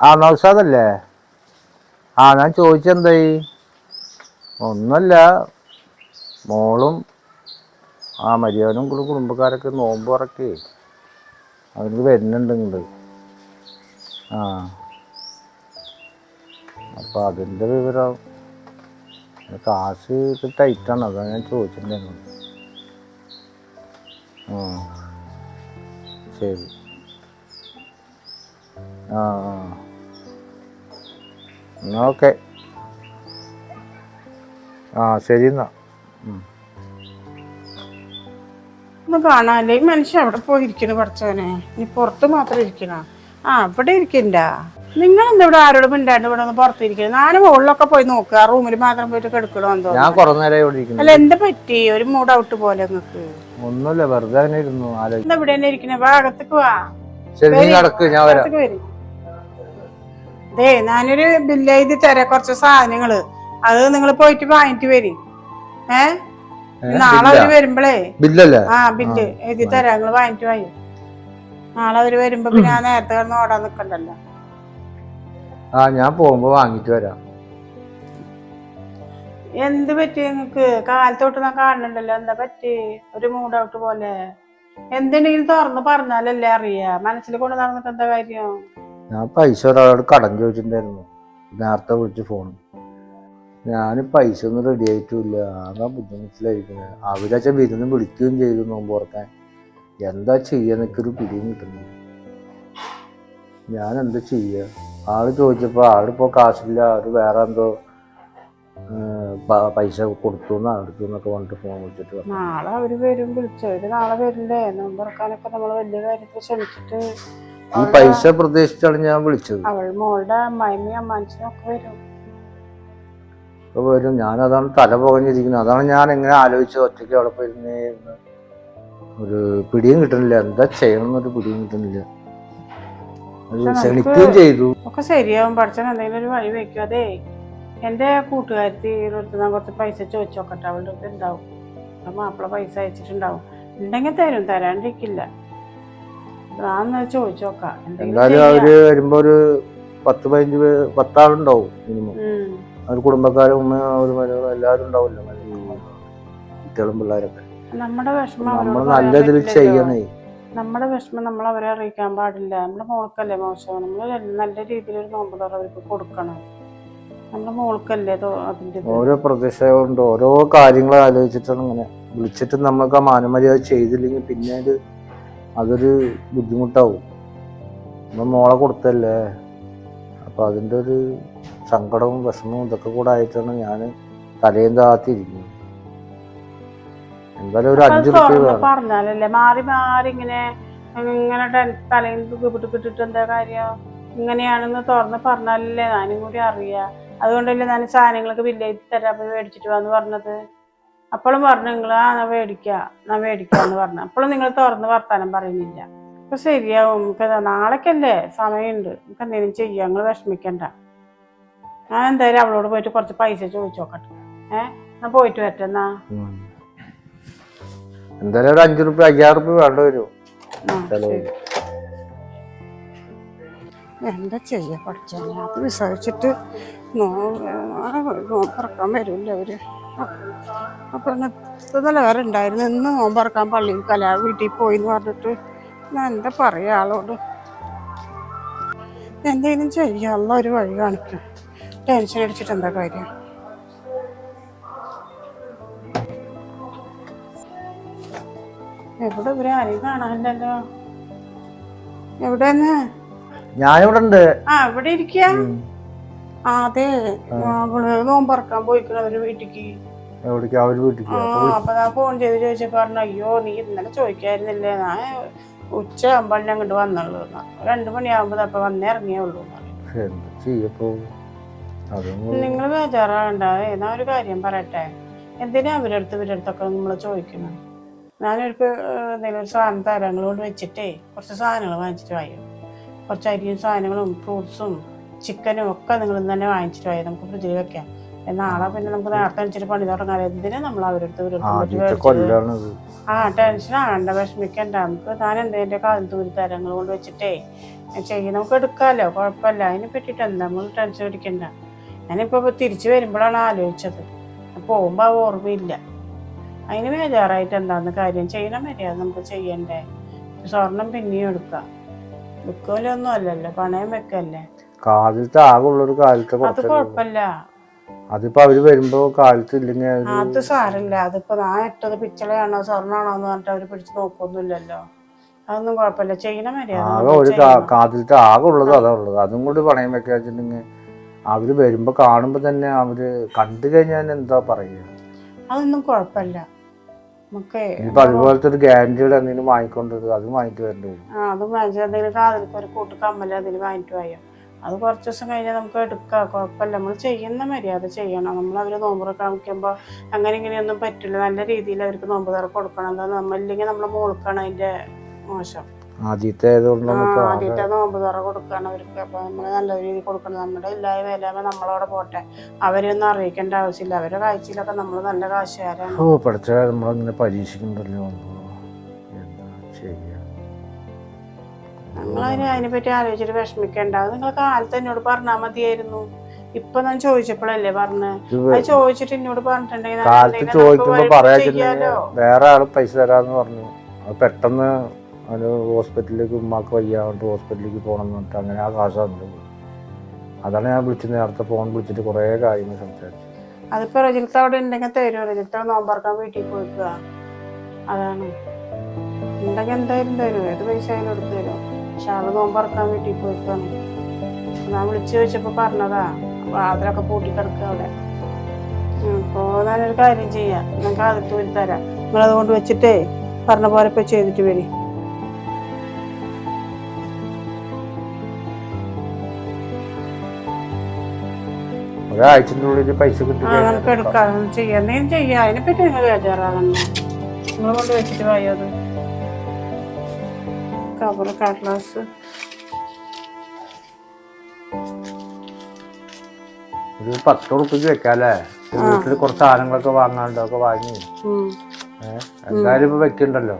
ആ നൗഷാദല്ലേ ആ ഞാൻ ചോദിച്ചെന്തായി? ഒന്നല്ല മോളും ആ മര്യാദനും കൂടെ കുടുംബക്കാരൊക്കെ നോമ്പ് ഇറക്കി അവർക്ക് വരുന്നുണ്ട് ഇങ്ങോട്ട് ആ. അപ്പം അതിന്റെ വിവരം കാശ് ടൈറ്റാണ് അതാണ് ഞാൻ ചോദിച്ചിട്ടുണ്ടായിരുന്നു ആ. ശരി. ആ ആ. ഓക്കെ. ആ ശരി എന്നാ. ഒന്ന് കാണാല്ലേ? മനുഷ്യ മനുഷ്യൻ അവിടെ പോയിരിക്കണ പഠിച്ചവനെ നീ പുറത്ത് മാത്രം ഇരിക്കണ? ആ അവിടെ ഇരിക്കണ്ട. നിങ്ങൾ എന്താ ഇവിടെ ആരോടും മിണ്ടാണ്ട് ഇവിടെ ഒന്ന് പുറത്തിരിക്കണം? ഞാനും മുകളിലൊക്കെ പോയി നോക്കുക റൂമിൽ മാത്രം പോയിട്ട് കിടക്കണോ എന്തോ? ഞാൻ കുറെ നേരം ഇവിടെ ഇരിക്കുന്നു. അല്ല എന്താ പറ്റി? ഒരു മൂഡ് ഔട്ട് പോലെ നിങ്ങക്ക്. ഒന്നുമില്ല വെറുതെ അങ്ങനെ ഇരുന്നു. ആലോചിച്ചു എന്താ ഇവിടെ തന്നെ ഇരിക്കണേ? അകത്തേക്ക് വാ. ശരി നീ നടക്ക് ഞാൻ വരാം. അകത്തേക്ക് വരും. ദേ ഞാനൊരു ബില്ല് എഴുതി തരാം കുറച്ച് സാധനങ്ങൾ. അത് നിങ്ങൾ പോയിട്ട് വാങ്ങിട്ട് വരി. ഏ? നാളെ അവർ വരുമ്പളേ. ബില്ലല്ലേ ആ ബില്ല് എഴുതി തരാം നിങ്ങൾ വാങ്ങിട്ട് വായി നാളെ അവർ വരുമ്പോ പിന്നെ ഞാൻ നേരത്തെ കിടന്ന് ഓടാൻ നിക്കണ്ടല്ലോ. ആ ഞാൻ പോകുമ്പോ വാങ്ങിട്ട് വരാം. എന്ത് പറ്റി നിങ്ങക്ക്? കാലത്തോട്ട് ഞാൻ കാണുന്നുണ്ടല്ലോ എന്താ പറ്റി? ഒരു മൂഡ് ഔട്ട് പോലെ. എന്തുണ്ടെങ്കിലും തുറന്ന് പറഞ്ഞാലല്ലേ അറിയാ. മനസ്സിൽ കൊണ്ട് നടന്നിട്ട് എന്താ കാര്യം? ഞാൻ പൈസ ഒരാളോട് കടം ചോദിച്ചിട്ടുണ്ടായിരുന്നു. നേരത്തെ വിളിച്ച് ഫോൺ ഞാൻ പൈസ ഒന്നും റെഡി ആയിട്ടില്ല. ആകെ ബുദ്ധിമുട്ടിലായിരിക്കുന്നത് അവരാച്ച വിരുന്ന് വിളിക്കുകയും ചെയ്തു നോമ്പ് ഓർക്കാൻ എന്താ ചെയ്യാൻ എനിക്കൊരു പിടിയും കിട്ടുന്നു. ഞാൻ എന്താ ചെയ്യുക ആൾ ചോദിച്ചപ്പോൾ ആളിപ്പോൾ കാശില്ല. ആൾ വേറെ എന്തോ പൈസ കൊടുത്തു എന്ന് അടുത്തു എന്നൊക്കെ പറഞ്ഞിട്ട് ഫോൺ വിളിച്ചിട്ട്. നാളെ അവർ വരും. വിളിച്ചവര് നാളെ വരില്ലേ നോമ്പ് തുറക്കാനൊക്കെ നമ്മൾ വലിയ കാര്യത്തിൽ ശ്രമിച്ചിട്ട് ഈ പൈസ പ്രതീക്ഷിച്ചാണ് ഞാൻ വിളിച്ചത്. അവൾ മോളുടെ അമ്മായിമ്മയും അമ്മാൻസിനും ഒക്കെ വരും. ഞാൻ അതാണ് തല പുകഞ്ഞിരിക്കുന്നത്. അതാണ് ഞാൻ എങ്ങനെ ആലോചിച്ചത് ഒറ്റയ്ക്ക് അവിടെ പോയിരുന്നേ. ഒരു പിടിയും കിട്ടണില്ല എന്താ ചെയ്യണം എന്നൊരു പിടിയും കിട്ടണില്ല ക്ഷണിക്കുകയും ചെയ്തു. ഒക്കെ ശരിയാവും. പഠിച്ചാൽ എന്തെങ്കിലും ഒരു വഴി വെക്കും. അതേ എന്റെ കൂട്ടുകാരത്തി ഞാൻ കുറച്ച് പൈസ ചോദിച്ചു നോക്കട്ടെ അവളുടെ അടുത്ത് ഉണ്ടാവും. മാപ്പിള പൈസ അയച്ചിട്ടുണ്ടാവും. ഉണ്ടെങ്കിൽ തരും. തരാണ്ടിരിക്കില്ല. എന്തായാലും. അവർ വരുമ്പോ ഒരു പത്ത് പതിനഞ്ച് പേര് പത്താളുണ്ടാവും മിനിമം അവർ അവർ കുടുംബക്കാരും ഉമ്മ ഒരു മരുമകളും എല്ലാവരും ഉണ്ടാവില്ല. കുട്ടികളും പിള്ളേരൊക്കെ. നമ്മുടെ വിഷമം നമ്മൾ നല്ല ഇതിൽ ചെയ്യണേ. നമ്മുടെ വിഷമം നമ്മൾ അവരെ അറിയിക്കാൻ പാടില്ല. നമ്മുടെ മോൾക്കല്ലേ മോശം. നമ്മൾ നല്ല രീതിയിൽ ഒരു നോമ്പ് തുറ അവർക്ക് കൊടുക്കണം. നമ്മുടെ മോൾക്കല്ലേ അതിന്റെ. ഓരോ പ്രദേശമുണ്ട് ഓരോ കാര്യങ്ങൾ ആലോചിച്ചിട്ടാണ് ഇങ്ങനെ. വിളിച്ചിട്ട് നമ്മൾക്ക് ആ മാനമര്യാദ ചെയ്തില്ലെങ്കിൽ പിന്നീട് അതൊരു ബുദ്ധിമുട്ടാവും. നമ്മൾ മോളെ കൊടുത്തല്ലേ? അപ്പോൾ അതിന്റെ ഒരു സങ്കടവും വിഷമവും ഇതൊക്കെ കൂടെ ആയിട്ടാണ് ഞാൻ തലയും താത്തിരിക്കുന്നത്. എന്തായാലും ഒരു അഞ്ചു റുപ്യ പറഞ്ഞാലല്ലേ? മാറി മാറി ഇങ്ങനെ ഇങ്ങനെ തലയിൽ കിട്ടിട്ട് എന്താ കാര്യം? ഇങ്ങനെയാണെന്ന് തുറന്ന് പറഞ്ഞാലല്ലേ ഞാനും കൂടി അറിയാ. അതുകൊണ്ടല്ലേ ഞാൻ സാധനങ്ങളൊക്കെ വില്ലേജ് തരാൻ പോയി മേടിച്ചിട്ട് വന്ന് പറഞ്ഞത്. അപ്പോഴും പറഞ്ഞു നിങ്ങൾ ആ ഞാൻ മേടിക്ക ഞാൻ മേടിക്കാന്ന് പറഞ്ഞു. അപ്പോഴും നിങ്ങൾ തുറന്ന് വർത്താനം പറയുന്നില്ല. ഇപ്പൊ ശരിയാവും നമുക്ക് ദാ നാളേക്കല്ലേ സമയമുണ്ട്. നമുക്ക് എന്തെങ്കിലും ചെയ്യാം നിങ്ങൾ വിഷമിക്കണ്ട. ഞാൻ എന്തായാലും അവളോട് പോയിട്ട് കുറച്ച് പൈസ ചോദിച്ചു നോക്കട്ടെ. ഏഹ് ഞാൻ പോയിട്ട് വരട്ടെന്നാ. എന്തായാലും ഒരു അഞ്ചു റുപ്യ അയ്യായിരം റുപ്യ വേണ്ട വരും. എന്താ ചെയ്യാ പഠിച്ചാൽ അത് വിസാരിച്ചിട്ട് തുറക്കാൻ വരില്ല അവർ? അപ്പൊ ഇന്നലെ വരെ ഉണ്ടായിരുന്നു. ഇന്ന് നോമ്പറക്കാൻ പള്ളിയിൽ കല വീട്ടിൽ പോയി എന്ന് പറഞ്ഞിട്ട് ഞാൻ എന്താ പറയുക ആളോട്. എന്തെങ്കിലും ചെയ്യാനുള്ള ഒരു വഴി കാണിക്കും. ടെൻഷൻ അടിച്ചിട്ട് എന്താ കാര്യം? എവിടെ ഇവരെ ആരെയും കാണാനില്ലല്ലോ? എവിടെന്ന്? ഞാനിവിടെ ഉണ്ട് ആ ഇവിടെ ഇരിക്കുക അതെ. അവൾ നോമ്പറക്കാൻ പോയിക്കണ അവർ വീട്ടിക്ക്. എവിടേക്ക്? അവർ ആ അപ്പൊ ഞാൻ ഫോൺ ചെയ്ത് ചോദിച്ചപ്പോ പറഞ്ഞു അയ്യോ നീ ഇന്നലെ ചോദിക്കായിരുന്നില്ലേ? ഞാൻ ഉച്ച ആകുമ്പോൾ ഞാൻ അങ്ങോട്ട് വന്നുള്ളൂ രണ്ടു മണിയാകുമ്പോ അപ്പൊ വന്നേ ഇറങ്ങിയേ ഉള്ളൂ എന്ന് പറഞ്ഞു. എന്താ ചെയ്യപ്പോ? അതൊന്നും നിങ്ങൾ ബേജാറാകണ്ട എന്നാ ഒരു കാര്യം പറയട്ടെ. എന്തിനാ അവരടുത്ത് ഇവരടുത്തൊക്കെ നമ്മൾ ചോദിക്കണം ഞാനൊരു എന്തെങ്കിലും ഒരു സാധനം തരങ്ങൾ കൊണ്ട് വെച്ചിട്ടേ കുറച്ച് സാധനങ്ങൾ വാങ്ങിച്ചിട്ട് വായും? കുറച്ച് അരിയും സാധനങ്ങളും ഫ്രൂട്ട്സും ചിക്കനും ഒക്കെ നിങ്ങൾ ഇന്ന് തന്നെ വാങ്ങിച്ചിട്ട് വായി? നമുക്ക് ഫ്രിഡ്ജിൽ വെക്കാം. നാളെ പിന്നെ നമുക്ക് നേരത്തെ അടിച്ചിട്ട് പണി തുടങ്ങാൻ. എന്തിനാ നമ്മൾ അവരടുത്ത് ഇവരെടുത്ത്? ആ ടെൻഷൻ ആകണ്ട വിഷമിക്കണ്ട. നമുക്ക് താൻ എന്തെങ്കിലും കാലം തൂരി തരങ്ങൾ കൊണ്ട് വെച്ചിട്ടേ ചെയ്യും. നമുക്ക് എടുക്കാമല്ലോ കുഴപ്പമില്ല. അതിനെ പറ്റിയിട്ട് എന്താ? നമ്മൾ ടെൻഷൻ അടിക്കണ്ട. ഞാനിപ്പോ തിരിച്ചു വരുമ്പോഴാണ് ആലോചിച്ചത്. പോകുമ്പോ ആ ഓർമ്മയില്ല. അതിന് ബേജാറായിട്ട് എന്താന്ന് കാര്യം. ചെയ്യണം മര്യാദ നമുക്ക് ചെയ്യണ്ടേ. സ്വർണം പിന്നെയും എടുക്കാം. വിൽക്കലൊന്നും അല്ലല്ലോ. പണയം വെക്കല്ലേ? കാലത്ത് ആകെ ഉള്ളൊരു കാലത്തെ അത് കുഴപ്പമില്ല. അതിപ്പോ അവർ വരുമ്പോ കാലത്ത് ഇല്ലെങ്കിൽ അത് സാരമില്ല അതിപ്പോ ഞാൻ ഇട്ടത് പിച്ചളയാണോ സ്വർണാണോ എന്ന് പറഞ്ഞിട്ട് അവർ പിടിച്ചു നോക്കൊന്നുമില്ലല്ലോ. അതൊന്നും കുഴപ്പമില്ല. ചെയ്യണ മര്യാദ ആകെ ഒരു ചെയ്യണം. കാതിലത്തെ ആകെ ഉള്ളത് അതാ ഉള്ളത്. അതും കൂടി പണയം വെക്കാച്ചിട്ടുണ്ടെങ്കിൽ അവർ വരുമ്പോ കാണുമ്പോ തന്നെ അവർ കണ്ടു കഴിഞ്ഞാൽ എന്താ പറയുക അതൊന്നും കുഴപ്പമില്ല. നമുക്ക് അതുപോലത്തെ ഒരു ഗ്യാരണ്ടിയുടെ എന്തെങ്കിലും വാങ്ങിക്കൊണ്ടത് അത് വാങ്ങിക്കുവരേണ്ടി വരും. ആ അത് വാങ്ങിച്ചു എന്തെങ്കിലും കാതിലേക്ക് ഒരു കൂട്ട് കമ്മൽ അതിൽ വാങ്ങിട്ട് പോയോ അത് കുറച്ച് ദിവസം കഴിഞ്ഞാൽ നമുക്ക് എടുക്കാം. കുഴപ്പമില്ല. നമ്മൾ ചെയ്യുന്ന മര്യാദ ചെയ്യണം. നമ്മൾ അവർ നോമ്പ് കാണിക്കുമ്പോൾ അങ്ങനെ ഇങ്ങനെയൊന്നും പറ്റില്ല. നല്ല രീതിയിൽ അവർക്ക് നോമ്പ് തുറ കൊടുക്കണം. എന്താ നമ്മളില്ലെങ്കിൽ നമ്മളെ മോൾക്കാണ് അതിന്റെ മോശം. ആദ്യത്തെ ആദ്യത്തെ നോമ്പ് തുറ കൊടുക്കണം അവർക്ക്. അപ്പൊ നമ്മൾ നല്ല രീതിയിൽ കൊടുക്കണം. നമ്മുടെ ഇല്ലായ വേലാമ നമ്മളവിടെ പോട്ടെ. അവരെയൊന്നും അറിയിക്കേണ്ട ആവശ്യമില്ല. അവരുടെ കാഴ്ചയിലൊക്കെ നമ്മൾ നല്ല കാശുകാരാണ്. ഓ പഠിച്ച നമ്മളിങ്ങനെ പരീക്ഷിക്കണ്ടല്ലോ അതിന് അതിനെപ്പറ്റി ആലോചിച്ചിട്ട് വിഷമിക്കേണ്ട. അത് നിങ്ങൾ കാലത്ത് എന്നോട് പറഞ്ഞാൽ മതിയായിരുന്നു. ഇപ്പൊ ഞാൻ ചോദിച്ചപ്പോഴല്ലേ പറഞ്ഞു? ഇത് അത് ചോദിച്ചിട്ട് എന്നോട് പറഞ്ഞിട്ടുണ്ടെങ്കിൽ കാലത്ത് ചോദിക്കുമ്പോ വഴി വേറെ ആൾ പൈസ തരാന്ന് പറഞ്ഞു. അത് പെട്ടെന്ന് ഹോസ്പിറ്റലിലേക്ക് ഉമ്മാക്ക് വയ്യാണ്ട് ഹോസ്പിറ്റലിലേക്ക് പോകണം എന്ന് പറഞ്ഞിട്ട് അങ്ങനെ ആ കാശ് തന്നത് അതാണ് ഞാൻ വിളിച്ചത് നേരത്തെ ഫോൺ വിളിച്ചിട്ട് കുറേ കാര്യങ്ങൾ സംസാരിച്ചു അതിപ്പോ റജിൽത്ത് അവിടെ ഉണ്ടെങ്കിൽ തരുമോ? റജിത്ത നോമ്പറക്കാൻ വീട്ടിൽ പോയിക്കുക. അതാണ്. ഉണ്ടെങ്കിൽ എന്തായാലും തരും ഏത് പൈസ അതിനോട് തരും പക്ഷെ ആൾ നോമ്പറക്കാൻ വീട്ടിൽ പോയിക്കാണ്. ഞാൻ വിളിച്ചു ചോദിച്ചപ്പോ പറഞ്ഞതാ. വാതിലൊക്കെ പൂട്ടി കിടക്ക അവിടെ. ഇപ്പോ ഞാനൊരു കാര്യം ചെയ്യാം. നിങ്ങൾക്ക് ആദ്യത്തെ ഒരു തരാം. നിങ്ങളത് കൊണ്ട് വെച്ചിട്ടേ പറഞ്ഞ പോലെ ഇപ്പൊ ചെയ്തിട്ട് വരി. ഒരാഴ്ചന്റെ ഉള്ളിൽ പൈസ കിട്ടി നമുക്ക് എടുക്കാം. ചെയ്യാം. എന്തെങ്കിലും ചെയ്യാം. അതിനെപ്പറ്റി നിങ്ങൾ ബേജാറാകണ്ട നിങ്ങൾ കൊണ്ട് വെച്ചിട്ട് വായോ അത്? കവർ കടലാസ് ഒരു പത്ത് ഉറുപ്പിക്ക് വെക്കാല്ലേ? വീട്ടിൽ കുറച്ച് സാധനങ്ങളൊക്കെ വാങ്ങാണ്ട് ഒക്കെ വാങ്ങി. എന്തായാലും ഇപ്പൊ വെക്കണ്ടല്ലോ.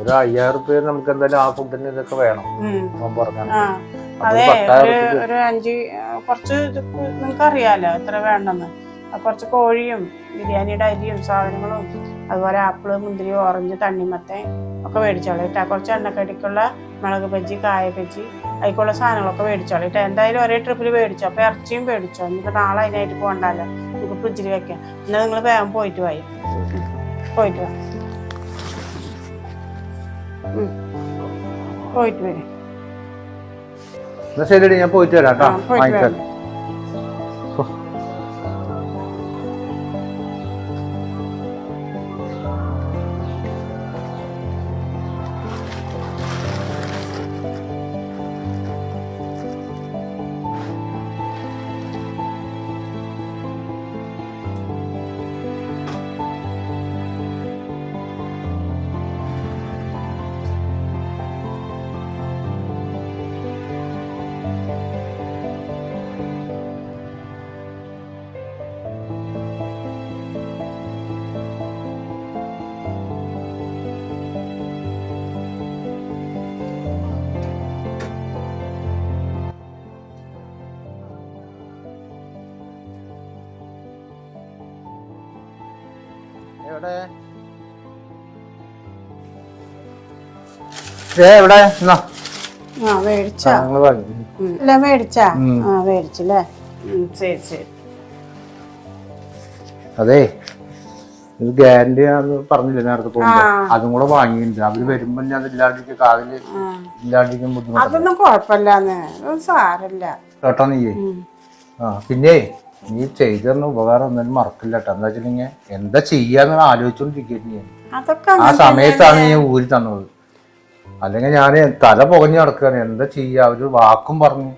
ഒരു അയ്യായിരം റുപ്യ നമുക്ക് എന്തായാലും ആ ഫുഡിന് ഇതൊക്കെ വേണം. നോമ്പ് തുറക്കാൻ അതെ ഒരു അഞ്ച് കുറച്ച് നിങ്ങൾക്ക് അറിയാലോ എത്ര വേണ്ടെന്ന്. കുറച്ച് കോഴിയും ബിരിയാണിയുടെ അരിയും സാധനങ്ങളും അതുപോലെ ആപ്പിൾ മുന്തിരി ഓറഞ്ച് തണ്ണിമത്തൻ ഒക്കെ മേടിച്ചോളൂ കേട്ടോ. കുറച്ച് എണ്ണക്കടിക്കുള്ള മുളക് ബജ്ജി കായ ബജ്ജി അതിക്കുള്ള സാധനങ്ങളൊക്കെ മേടിച്ചോളൂ കേട്ടോ. എന്തായാലും ഒരേ ട്രിപ്പിൽ മേടിച്ചോ. അപ്പോൾ ഇറച്ചിയും മേടിച്ചോ. നിങ്ങൾക്ക് നാളെ അതിനായിട്ട് പോകണ്ടല്ലോ. നിങ്ങൾക്ക് ഫ്രിഡ്ജിൽ വെക്കാം. എന്നാൽ നിങ്ങൾ വേഗം പോയിട്ട് പോയി പോയിട്ട് വാ. പോയിട്ട് വരും. ശരി ഞാൻ പോയിട്ട് വരാം കേട്ടോ. എവിടെ? എവിടെ? ആ മേടിച്ചാ. അല്ല മേടിച്ചാ? ആ മേടിച്ചല്ലേ? ശരി ശരി. അതെ ഇത് ഗ്യാരണ്ടി പറഞ്ഞില്ല നേരത്തെ പോകുമ്പോ. അതും കൂടെ വാങ്ങിയിട്ടുണ്ട്. അവർ വരുമ്പോ ഞാൻ ഇല്ലാണ്ടിരിക്കും കാതിൽ. ഇല്ലാണ്ടിരിക്കും ബുദ്ധിമുട്ട് അതൊന്നും കുഴപ്പമില്ലാന്ന്. സാരല്ല കേട്ടോ നീയേ? ആ പിന്നെ നീ ചെയ്തു ഉപകാരം ഒന്നും മറക്കില്ല കേട്ടോ. എന്താ വെച്ചിട്ടുണ്ടെങ്കിൽ എന്താ ചെയ്യാന്ന് ആലോചിച്ചോണ്ടിരിക്കുന്നു ഞാൻ. അതൊക്കെ ആ സമയത്താണ് ഞാൻ ഊരി തന്നത്. അല്ലെങ്കിൽ ഞാൻ തല പുകഞ്ഞു നടക്കുകയാണ്. എന്താ ചെയ്യാ? ഒരു വാക്കും പറഞ്ഞു.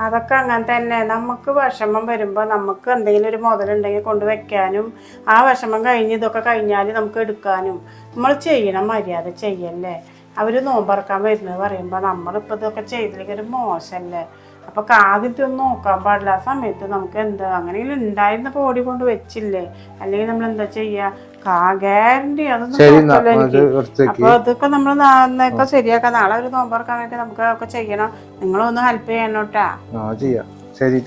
അതൊക്കെ അങ്ങനെ തന്നെ. നമുക്ക് വിഷമം വരുമ്പോൾ നമുക്ക് എന്തെങ്കിലും ഒരു മുതലുണ്ടെങ്കിൽ കൊണ്ടുവയ്ക്കാനും ആ വിഷമം കഴിഞ്ഞ് ഇതൊക്കെ കഴിഞ്ഞാൽ നമുക്ക് എടുക്കാനും. നമ്മൾ ചെയ്യണം മര്യാദ ചെയ്യല്ലേ? അവർ നോമ്പറക്കാൻ വരുന്നത് പറയുമ്പോൾ നമ്മളിപ്പോൾ ഇതൊക്കെ ചെയ്തില്ലെങ്കിൽ ഒരു മോശമല്ലേ അപ്പൊ കാതിട്ട് ഒന്നും നോക്കാൻ പാടില്ല. ആ സമയത്ത് നമുക്ക് എന്താ അങ്ങനെയെങ്കിലും ഉണ്ടായിരുന്നപ്പോ ഓടിക്കൊണ്ട് വെച്ചില്ലേ? അല്ലെങ്കിൽ നമ്മൾ എന്താ ചെയ്യാ? കാ ഗ്യാരണ്ടി അതൊന്നും ശരി എന്നാ കുഴപ്പമില്ല അത് എനിക്ക് എടുത്തേക്ക്. അപ്പൊ അതൊക്കെ നമ്മൾ നാളെ ശരിയാക്കാം. നാളെ ഒരു നോമ്പറക്കാൻ വേണ്ടി നമുക്ക് ഒക്കെ ചെയ്യണം. നിങ്ങളൊന്ന് ഹെൽപ്പ് ചെയ്യണം കേട്ടാ. ശരി,